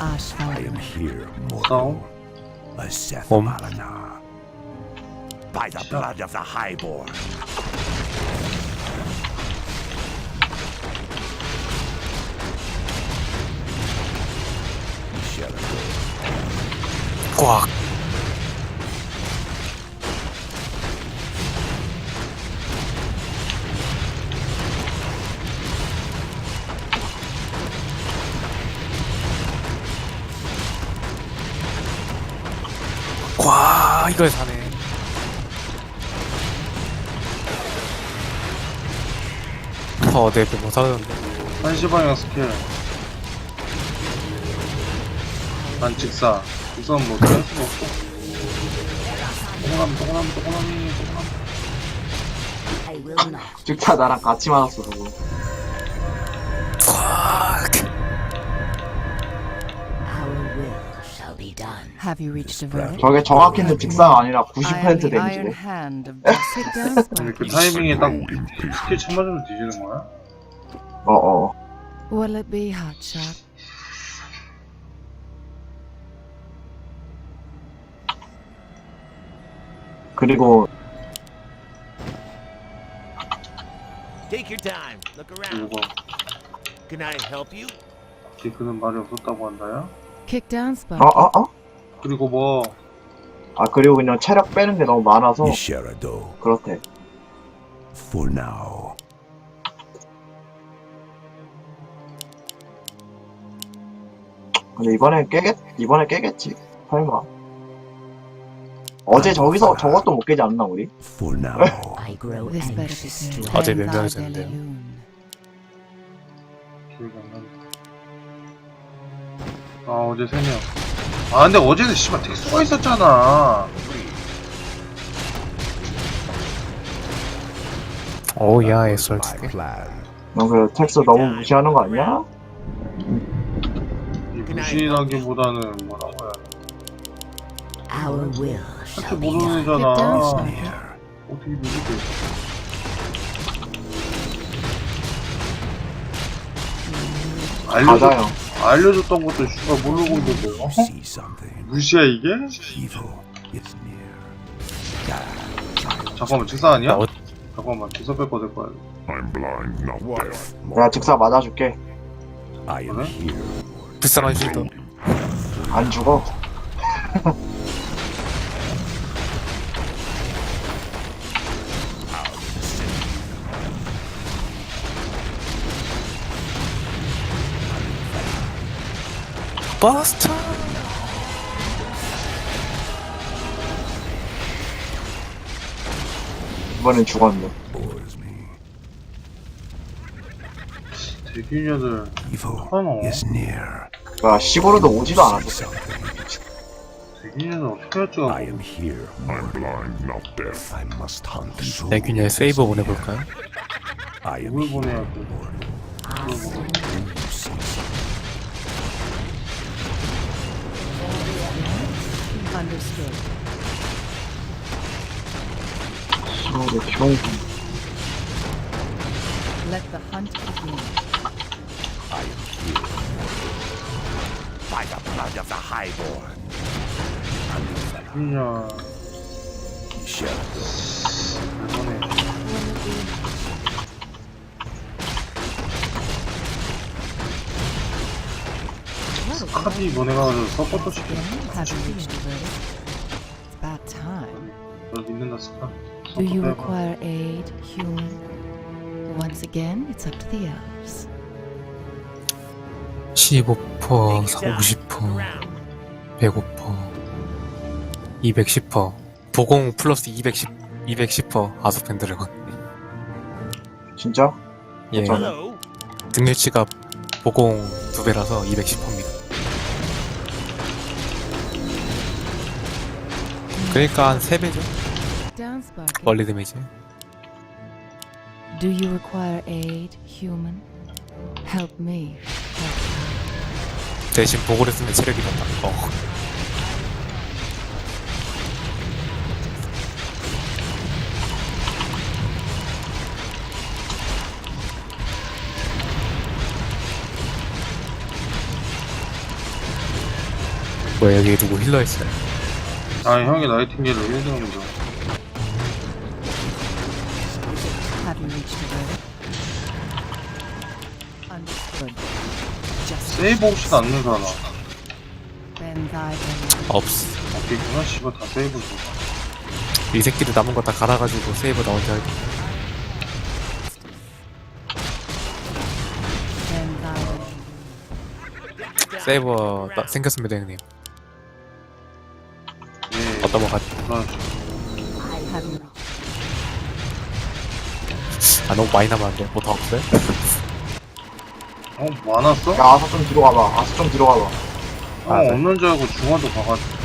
I am here, 싸움 mortal. Oh? A Seth Om. Malanar. By the blood of the Highborn. We 이걸 사네. 어, 네, 못 사는데. 한시 방향 스킬 반칙사 우선 뭐 어떻게 할 수가 없고 동그라미 동그라미 동그라미. 즉타 나랑 같이 맞았어 저거. Done. Have you reached a verdict? 저게 정확히는 직사가 아니라 I am 90% the iron 데미지래 hand of the sit down 근데. 그 타이밍에 딱 스킬 쳐 맞으면 뒤지는 거야? 어어 What'll it be, hotshot? 그리고 Take your time. Look around. 이거 Can I help you? 디크는 말이 없었다고 한다야? Kick down spot. 어어 어? 그리고 뭐 아 그리고 그냥 체력 빼는 게 너무 많아서 shall go. 그렇대 For now. 근데 이번에 깨겠 이번에 깨겠지 설마 어제 저기서 저것도 못 깨지 않나 우리? For now. I grow This better be anxious to soon. 어제 몇 belly loon. 기억이 안 난다 아 어제 세명 아 근데 어제는 씨발 택수가 있었잖아 오, 야, 애설 두 My 개. plan. 너그 텍스 너무 무시하는 거 아니야? 이 무신하기보다는 뭐라고 해야 돼 Our will 한테 shall be 모르는 done. 애잖아. 어떻게 모르게 알려줬, 맞아요 알려줬던 것도 씨발 모르고 있는데 어? 무시야 이게? 잠깐만 직사 아니야? 어, 잠깐만 기사 뺄 거 될 거야. 내가 즉사 맞아줄게 am 그래? here. 불쌍한 실도. 안 죽어 버스터. 이번엔 죽었네 is near. 야 시골에도 오지도 않았어 something. 대기녀들 어떻게 할지 I am here. I'm blind, not deaf. I must hunt and soul. 내 균열 세이버 보내볼까요? I am 뭘 here. 보내야 돼 Understood. So the chosen. Let the hunt begin. I am here by the blood of the highborn. No. Shadow. 카드 보내가지고 서포터 시키는 Have you reached a verdict? It's about time. 널 믿는다 스카 Do you 서포터 해봐 require aid, human? Once again, it's up to the elves. 15%, 50%, 105%, 210%, 보공 플러스 210, 210% 아소펜 드래곤. 진짜? 예. 등일치가 보공 두 배라서 210%입니다. 그러니까 한 3배죠? Down, Sparky. 원리 데미지. Do you require aid, human? Help me. 대신 보고를 쓰면 체력이 더 나. 어. 뭐야 여기 누구 힐러 있어요 아 형이 나이팅게일로 1등입니다 Have you reached a verdict? Understood. Just 세이브 혹시 않는 사람 bend thy. 없어 없겠구나 씨발 다 세이브 줘 이 새끼들 남은 거 다 갈아가지고 세이브 나 혼자 할게 Bend thy. 세이버 나- 생겼습니다 형님 같... Have you 아 너무 많이 남았는데 뭐 더 없어요? 어 많았어? 야 아서 좀 뒤로 가봐 아서 좀 뒤로 가봐 어 아, 네. 없는 줄 알고 중화도 가가지고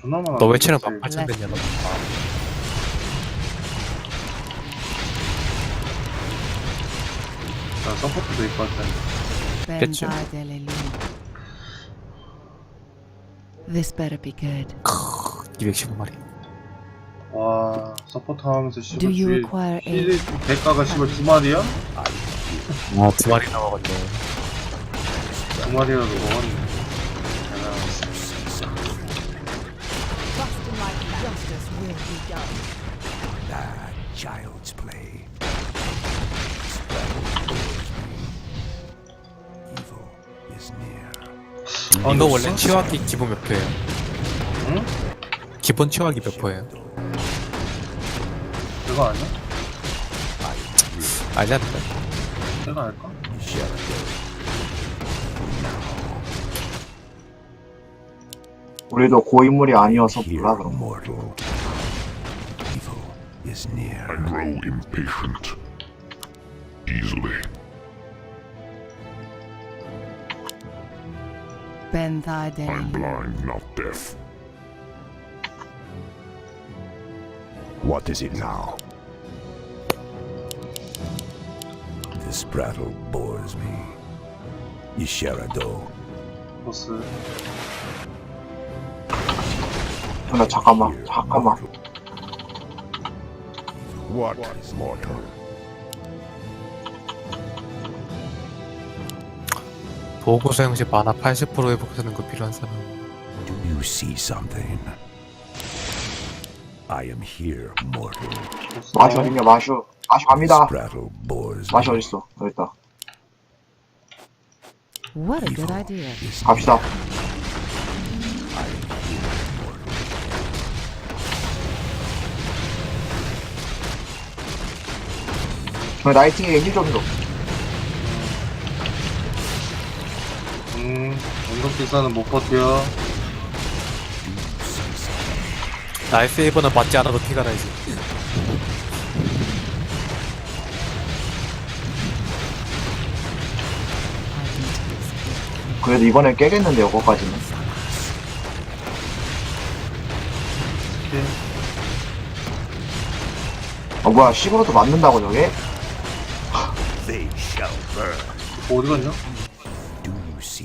존나 많아 너왜 체력 세이브. 8천 됐냐 너자 서포트도 있고 할 텐데 delelu? This better be good. 215마리 와 서포트 하면서 씨발 Do you 뒤에 require aid? 힐 대가가 씨발 두 마리야? 아 두 마리 남아갔네 두 마리라도 먹었네 대단하다. Ah, child's play. 아, 이거 너 원래? 치유하기 기본 몇 표예요? 응? 기본 치유하기 몇 표예요? 내가 아니야? 알지 않을까? 내가 알까? 우리도 고인물이 아니어서 몰라 그런 거 mortal. Evil is near. I grow impatient. Easily. Bend thy I'm delelu? blind, not deaf. What is it now? This prattle bores me. Isharado. 보스 근데 잠깐만 잠깐만 What is mortal? 보고 사용 시 만화 80% 회복하는 거 필요한 사람 Do you see something? I am here, mortal. 마시 어딨냐 마슈 마슈 갑니다 Prattle bores 마슈 me. 어딨어 여기 있다 What a good idea. 갑시다 저 나이팅에 1 정도 음 언덕 기사는 못 버텨 나의 세이버는 맞지 않아도 티가 나지 그래도 이번엔 깨겠는데 요거까지는 오케이 어 뭐야 식으로도 맞는다고 저게? They shall burn. 어디 갔냐?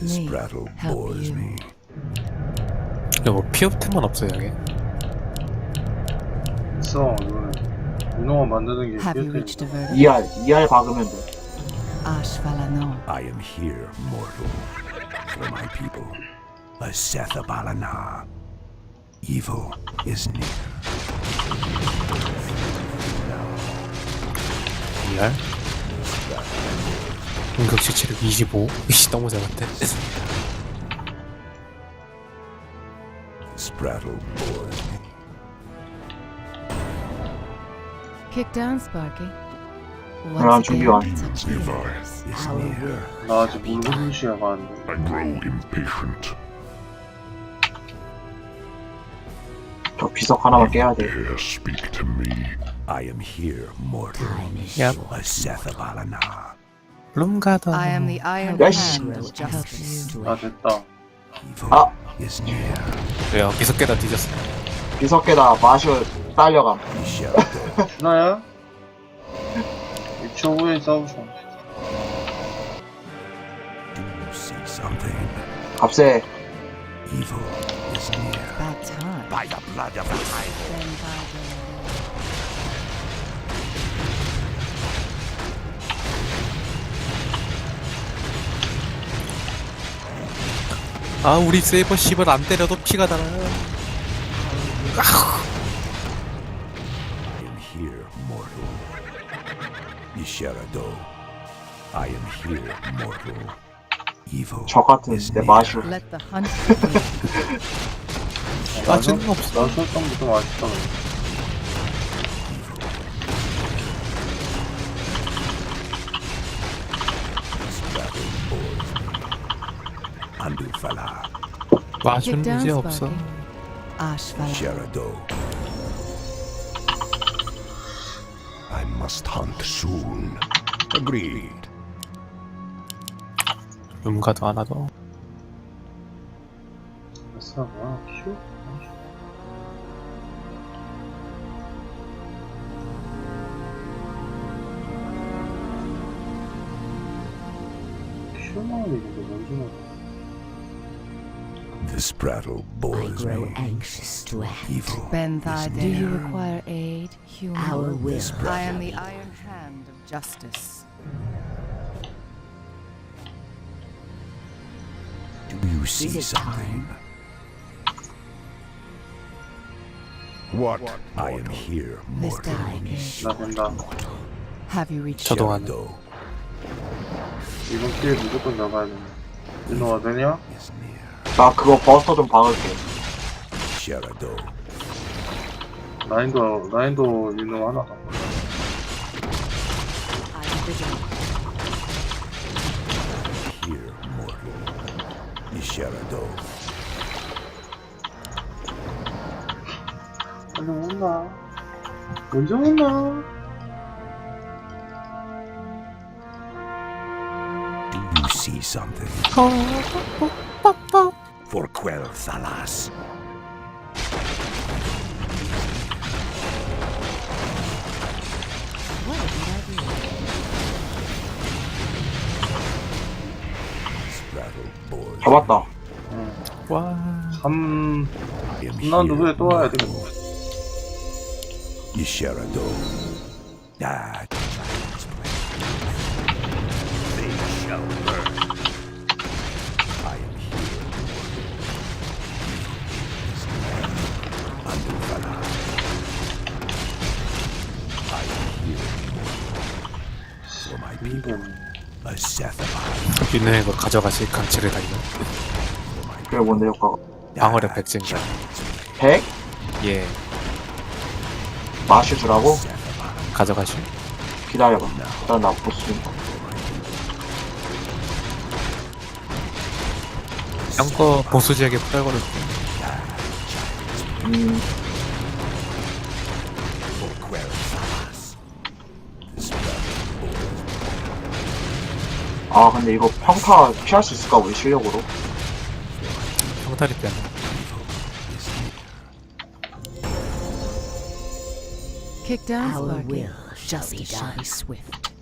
This me. prattle Help bores you. me. 뭐 피업템은 없어요 여기 있어 이거는 유능한 만드는 게 Have you reached a verdict? ER ER 박으면 돼 Ashvalano. I am here, mortal, for my people. A Sethabalana. Evil is near. ER 공격시 체력 25 이씨 너무 작은데 This prattle bores me. Kick down, Sparky. Around Once again, you, it's up to Levi. yours. Is our near. will. 나 아직 물흐르시아 가는데 I grow impatient. 저 비석 하나만 깨야 돼 Dare speak to me. I am here, mortal. Yep. A Sethabalana. 룸가더 I am the Iron Yes. Hand of Justice. 아. 됐다 Ah. near. 왜요? 계속 깨다 뒤졌어. 비석계다 마슈 딸려감. 나야? 6초 후에 싸우죠. Near. About time. By the blood of the Then by the 아 우리 세이버 씹을 안 때려도 피가 달아. I am here, mortal. Isharado. I am here, mortal. Evil 저 같은 is 내 near. 마슈. let the hunt begin. 빠지는 없어. 나 설정부터 맛있다. Kick 마주는 down, 이제 없어. Sparky. Ashvala. Sharado. I must hunt soon. Agreed. 음가도 안 하도. 됐어, 뭐야, 큐? 큐만 이거 뭔 지 모르겠어. This battle I bores grow me. anxious to act. Evil Ben is Thy, do you near. require aid, human? Our will I am shall the be iron hand of justice. Do you see Is it something? What? I am here, This mortal. time is 나 된다. Have you reached 저도 하는. Sharado 이번 기회에 무조건 나가야 된다. 일로 와 되냐? 나 그거 버스터 좀 박을게. 라인도, 라인도 일로 하나 더. I'm vigilant. 빨리 온나? 언제 온나? Do you see something? For Quell Thalas. This battle bores 잡았다. 와. 참, I am 난 here, 누구에 또 와야 mortal. 되겠다. Isharado. Ah, 있는 거 가져가시 강체를 달려. 그게 뭔데 효과가? 방어력 100 증가. 100? 예. 마슈 주라고? 가져가시. 기다려봐. 일단 나 보스. 양거 보수 지역에 풀어버릴게. 음, 아 근데 이거 평타 피할 수 있을까 우리 실력으로? 평타리 빼는. Kick down, Our will shall be done. swift.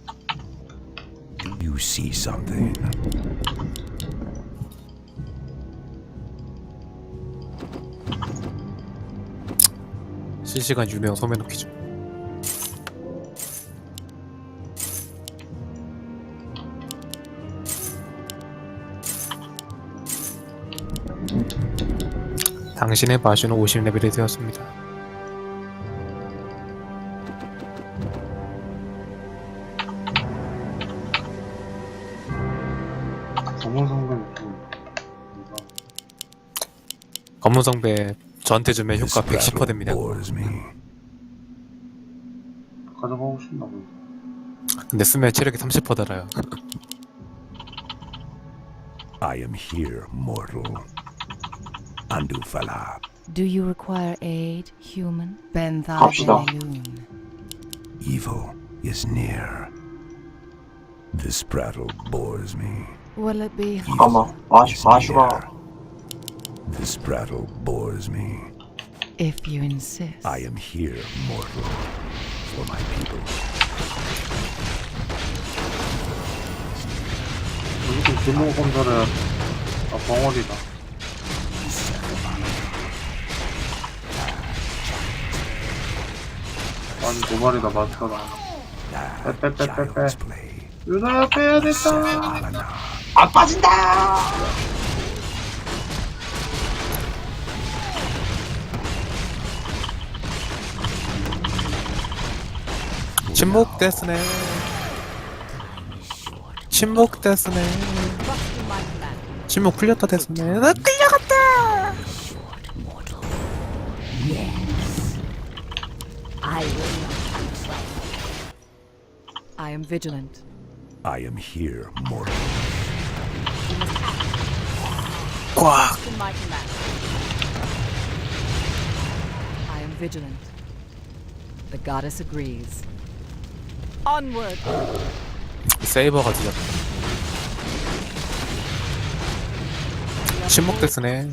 Do you see something? 실시간 유명 소매 놓기 좀. 당신의 마슈는 50레벨이 되었습니다. 이거. 검문성배 저한테 주면 효과 110% battle 됩니다. 가져가고 싶나 본데. 근데 쓰면 체력이 30% 달아요. I am here, mortal. Andufala. Do you require aid, human? Ben Thy 갑시다. Belun. Evil is near. This prattle bores me. Will it be? 잠깐만. 마슈, Is 마슈가 near. This prattle bores me. If you insist. I am here, mortal, for my people. 여기서 길목 검사를 아 벙어리다 아니 도발이다 맞춰라 빼빼빼빼빼. 유나야 빼야 됐다. 안 빠진다! 침묵 데스네. 침묵 데스네. 침묵 풀렸다 데스네. 나 끌려갔다. I will not. I am vigilant. I am here, mortal. 꽉. I am vigilant. The goddess agrees. Onward! 세이버가 뒤졌다. 침묵 데스네.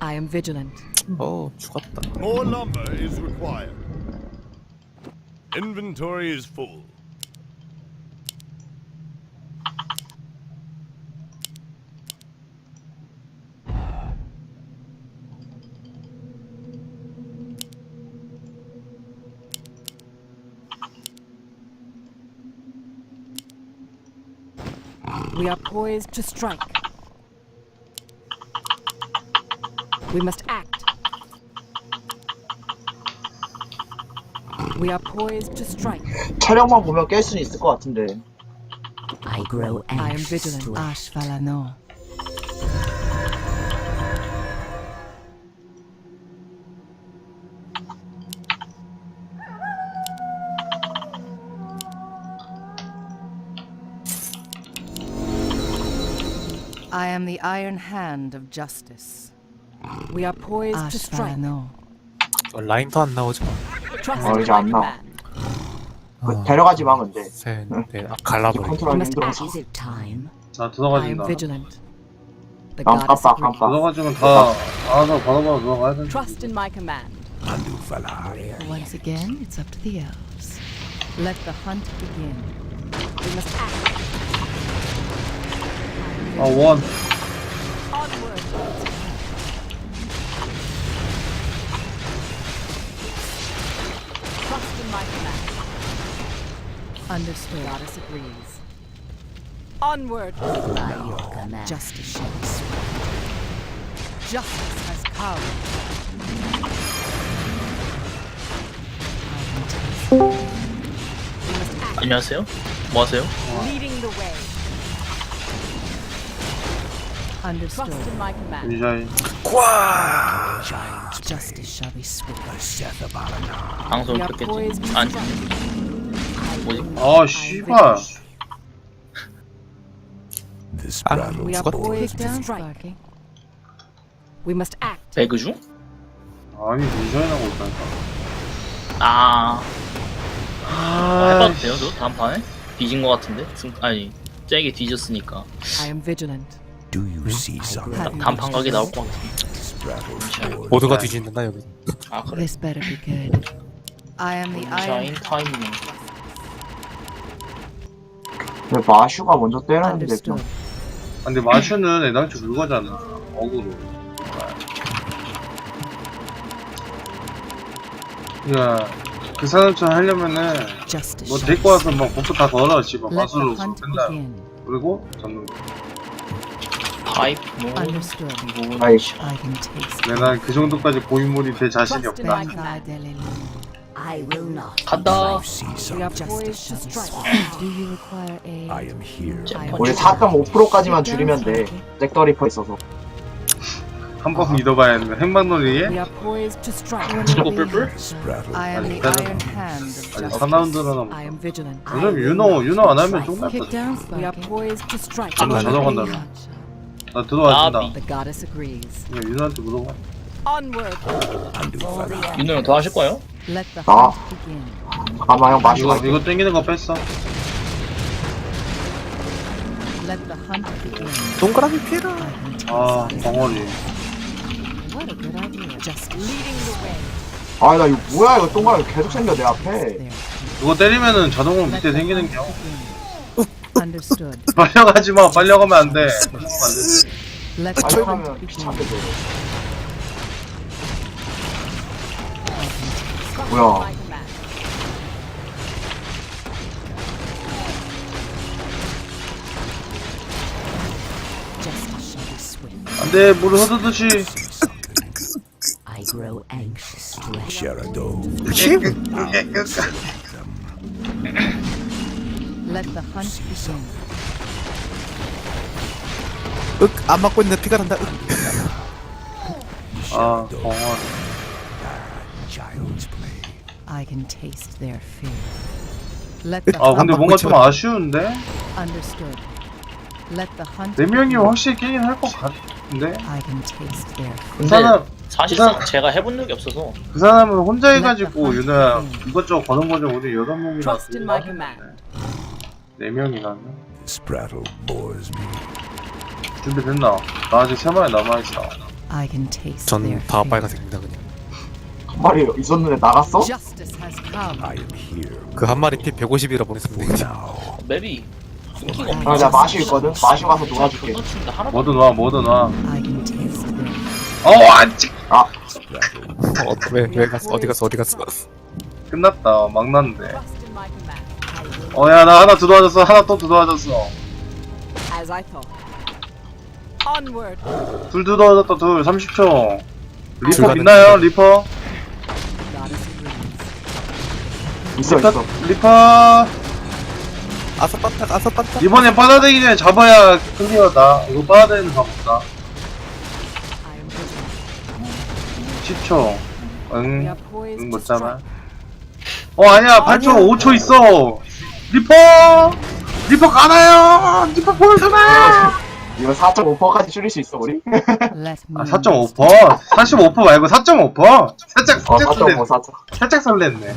I am vigilant. 어 죽었다. More lumber is required. Inventory is full. We are poised to strike. We must act. We are poised to strike. 촬영만 보면 깰 수는 있을 것 같은데. I grow I am anxious vigilant. to Ashvalano. I am the iron hand of justice. We are poised to strike. 어, 라인도 안 나오죠. 어, 이제 안 나와. command. 그 데려가지 마면 돼. 셋, 넷, 아, 이 갈라버리. 컨트롤 힘들어서. Am 들어가진다 깜- goddess 깜빡. 깜빡. 들어가지면 다 알아서 받아봐서 들어가야 돼 Trust in my command. Once again, it's up to the elves. Let the hunt begin. We must act. 아 원 Onward. my command. Understood. Goddess agrees. Onward. By your command. Justice shall be swift. Justice has come. I can taste. We must act. 안녕하세요. 뭐 하세요? Leading the way. Understood. Trust in my command. 디자인 Justice shall be swift. The Seth of Balanar. 방송 켰겠지. 아니. 뭐지? 아 씨발 This Ah, prattle We are 죽었다. poised to strike. We must act. 배그 중? 아니 디자인하고 있다니까 아, 뭐아 해봐도 돼요, 저? 다음 판에? 뒤진 거 같은데? 승, 아니, 쟤게 뒤졌으니까. I am vigilant. Do you see something? Have you 다음 판 각이 나올 것 같아. 모두가 네. 뒤진다 여기. 아, 그래. This better be good. I am the iron. 타이밍. 근데 마슈가 먼저 때렸는데 좀. 근데 마슈는 애당초 그거잖아 어그로 야, 그 사람처럼 하려면은 뭐 데리고 와서 막 버프 다 걸어 씨발 마술로 begin. 그리고 잡는 거 파이프, 뭐, Understood. 이거, 아이 I can taste. 근데 난그 정도까지 고인물이 될 자신이 없다 my command. I will not. 간다. You see We are something? poised to strike. Do you require aid? I am here. I am 우리 vigilant. 4.5%까지만 줄이면 돼. 잭더리퍼 있어서. 한 번 믿어봐야 하는데 행방놀이에 We are poised to strike. 이거 뿔뿔? This prattle I am the 아니, iron hand of 아니 justice. 4라운드로는 I am vigilant. 어차피 윤호 윤호 안 하면 쫑났다 Kick down, We are poised to strike. 아, 저정한다 나 들어와준다 나비. The goddess agrees. 그냥 윤호한테 물어봐 Onward. 윤호는 더 하실 거예요? Let the 아. hunt begin. 아마 형 마슈가 이거 이거 땡기는 거 뺐어 Let Let the hunt begin. 동그라미 피해라. Taste 아 덩어리 What a good idea. Just leading the way. 아 나 이거 뭐야 이거 동그라미 계속 생겨 내 앞에 There. 이거 때리면은 자동으로 밑에 the 생기는 hunt begin. Understood. 빨려가지 마 빨려가면 안돼 빨려가면 안돼 Let the hunt 빨려가면 begin. 귀찮게 돼 뭐야 Justice shall be swift. 안 돼 물을 흐르듯이 I grow anxious to act. Gerardo. Let the hunt begin. 윽, 안 맞고 있는데 피가 난다. 윽. 아 덩어리 Child's play. I can taste their fear. Let the 아 근데 뭔가 좀 아쉬운데 understood. Let the hunt 네 명이 begin. 확실히 깨긴 할것 같은데 I can taste their fear. 그 사람 사실상 그 사- 제가 해본 적이 없어서 그 사람은 혼자 해가지고 유나 이것저것 거는 거죠 우리 여덟 명이나 Trust in my command. 네 명이라면 Spraddle bores me. 준비됐나? 나 아직 세 마리 남아있어 I can taste their 전다. 빨간색입니다 그냥. 한 마리 있었는데 나갔어? Justice has come. I am here 그 한 마리 피 150이라 보냈으면 되겠지. now. 맵이 숨기가 아, 나 마슈 있거든? 마슈 가서 놀아줄게 뭐든 와 뭐든 와 I can taste their 어우 안찍 Spraddle. 어, 왜, 왜 갔어? 어디 갔어? 어디 갔어? 끝났다 막 났는데 어야 나 하나 두도와줬어 하나 또 두도와줬어 As I thought. Onward. 둘 두도와줬다 둘 30초 리퍼. 있나요 리퍼? Goddess. 있어 리퍼 있어 리퍼 아서 빤딱, 아서 빤딱. 이번에 빠다대기 전에 잡아야 클리어다 이거 빠다대기는 가볼까 I am vigilant. 10초 We 응 are poised 응, to 못 잡아. strike. 어 아니야 8초 5초 있어 리퍼! 리퍼 가나요? 리퍼 보여주나요 이거 4.5%까지 줄일 수 있어 우리? 아 4.5% 45% 말고 4.5% 살짝 어 살짝 설레 4.5 4.5 살짝 설렜네